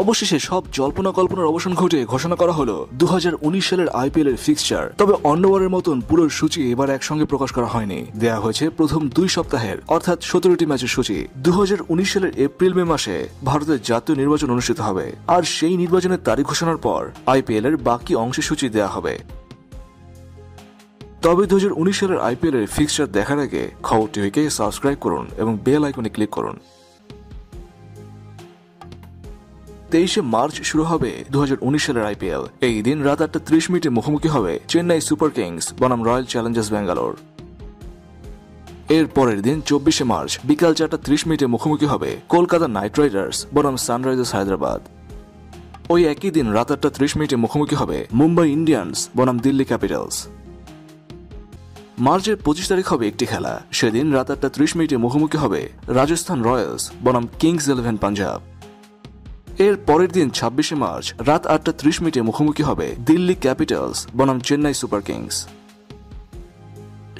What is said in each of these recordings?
অবশেষে সব জল্পনা কল্পনার অবসান ঘটে ঘোষণা করা হলো দু হাজার উনিশ সালের আইপিএল এর ফিক্সচার তবে অন্যবারের মতন পুরো সূচি এবার একসঙ্গে প্রকাশ করা হয়নি। দেয়া হয়েছে প্রথম দুই সপ্তাহের, অর্থাৎ সতেরোটি ম্যাচের সূচি। দু হাজার উনিশ সালের এপ্রিল মে মাসে ভারতের জাতীয় নির্বাচন অনুষ্ঠিত হবে। আর সেই নির্বাচনের তারিখ ঘোষণার পর আইপিএল এর বাকি অংশের সূচি দেয়া হবে। তবে দু হাজার উনিশ সালের আইপিএল এর ফিক্সচার দেখার আগে খবর টিভিকে সাবস্ক্রাইব করুন এবং বেল আইকনে ক্লিক করুন। তেইশে মার্চ শুরু হবে দু হাজার উনিশ সালের আইপিএল। এই দিন রাত আটটা ত্রিশ মিনিটে মুখোমুখি হবে চেন্নাই সুপার কিংস, বনাম রয়্যাল চ্যালেঞ্জার্স ব্যাঙ্গালোর। এর পরের দিন চব্বিশে মার্চ বিকাল চারটা ত্রিশ মিনিটে মুখোমুখি হবে কলকাতা নাইট রাইডার্স, বনাম সানরাইজার্স হায়দ্রাবাদ। ওই একই দিন রাত আটটা ত্রিশ মিনিটে মুখোমুখি হবে মুম্বাই ইন্ডিয়ান্স, বনাম দিল্লি ক্যাপিটালস। মার্চের পঁচিশ তারিখ হবে একটি খেলা। সেদিন রাত আটটা ত্রিশ মিনিটে মুখোমুখি হবে রাজস্থান রয়্যালস, বনাম কিংস ইলেভেন পাঞ্জাব। এর পরের দিন ছাব্বিশে মার্চ রাত আটটা ত্রিশ মিনিটে মুখোমুখি হবে দিল্লি ক্যাপিটালস, বনাম চেন্নাই সুপার কিংস।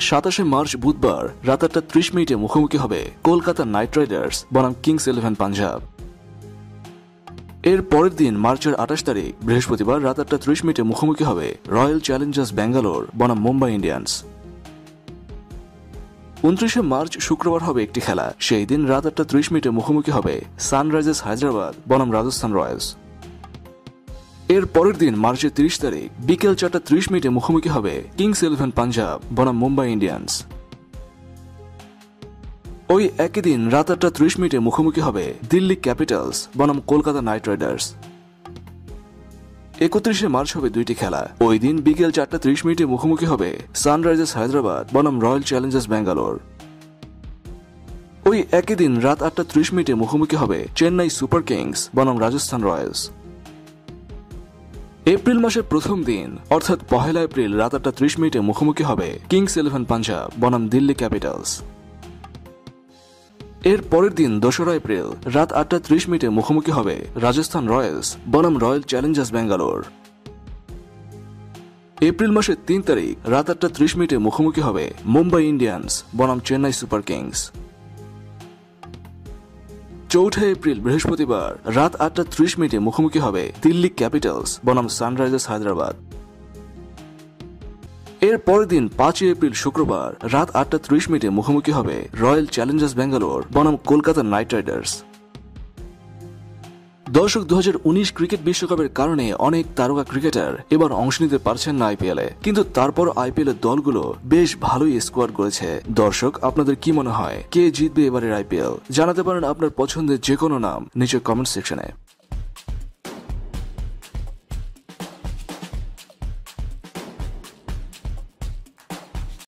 সাতাশে মার্চ বুধবার রাত আটটা ত্রিশ মিনিটে মুখোমুখি হবে কলকাতা নাইট রাইডার্স, বনাম কিংস ইলেভেন পাঞ্জাব। এর পরের দিন মার্চের আঠাশ তারিখ বৃহস্পতিবার রাত আটটা ত্রিশ মিনিটে মুখোমুখি হবে রয়্যাল চ্যালেঞ্জার্স ব্যাঙ্গালোর, বনাম মুম্বাই ইন্ডিয়ান্স। উনত্রিশে মার্চ শুক্রবার হবে একটি খেলা। সেই দিন রাত আটটা ত্রিশ মিনিটে মুখোমুখি হবে সানরাইজার্স হায়দ্রাবাদ, বনাম রাজস্থান রয়্যালস। এর পরের দিন মার্চের তিরিশ তারিখ বিকেল চারটা ত্রিশ মিনিটে মুখোমুখি হবে কিংস ইলেভেন পাঞ্জাব, বনাম মুম্বাই ইন্ডিয়ান্স। ওই একই দিন রাত আটটা ত্রিশ মিনিটে মুখোমুখি হবে দিল্লি ক্যাপিটালস, বনাম কলকাতা নাইট রাইডার্স। একত্রিশে মার্চ হবে দুইটি খেলা। ওই দিন বিকেল চারটা ত্রিশ মিনিটে মুখোমুখি হবে সানরাইজার্স হায়দ্রাবাদ, বনাম রয়্যাল চ্যালেঞ্জার্স ব্যাঙ্গালোর। ওই একই দিন রাত আটটা ত্রিশ মিনিটে মুখোমুখি হবে চেন্নাই সুপার কিংস, বনাম রাজস্থান রয়্যালস। এপ্রিল মাসের প্রথম দিন, অর্থাৎ পহেলা এপ্রিল রাত আটটা ত্রিশ মিনিটে মুখোমুখি হবে কিংস ইলেভেন পাঞ্জাব, বনাম দিল্লি ক্যাপিটালস। এর পরের দিন দোসরা এপ্রিল রাত আটটা ত্রিশ মিনিটে মুখোমুখি হবে রাজস্থান রয়্যালস, বনাম রয়্যাল চ্যালেঞ্জার্স ব্যাঙ্গালোর। এপ্রিল মাসের তিন তারিখ রাত আটটা ত্রিশ মিনিটে মুখোমুখি হবে মুম্বাই ইন্ডিয়ান্স, বনাম চেন্নাই সুপার কিংস। চৌঠা এপ্রিল বৃহস্পতিবার রাত আটটা ত্রিশ মিনিটে মুখোমুখি হবে দিল্লি ক্যাপিটালস, বনাম সানরাইজার্স হায়দ্রাবাদ। এর পরের দিন পাঁচই এপ্রিল শুক্রবার রাত আটটা ত্রিশ মিনিটে মুখোমুখি হবে রয়্যাল চ্যালেঞ্জার্স ব্যাঙ্গালোর, বনাম কলকাতা নাইট রাইডার্স। দর্শক দু হাজার উনিশ ক্রিকেট বিশ্বকাপের কারণে অনেক তারকা ক্রিকেটার এবার অংশ নিতে পারছেন না আইপিএল কিন্তু তারপর আইপিএল এর দলগুলো বেশ ভালোই স্কোয়াড করেছে দর্শক, আপনাদের কি মনে হয়? কে জিতবে এবারের আইপিএল জানাতে পারেন আপনার পছন্দের যে কোনো নাম নিচে কমেন্ট সেকশনে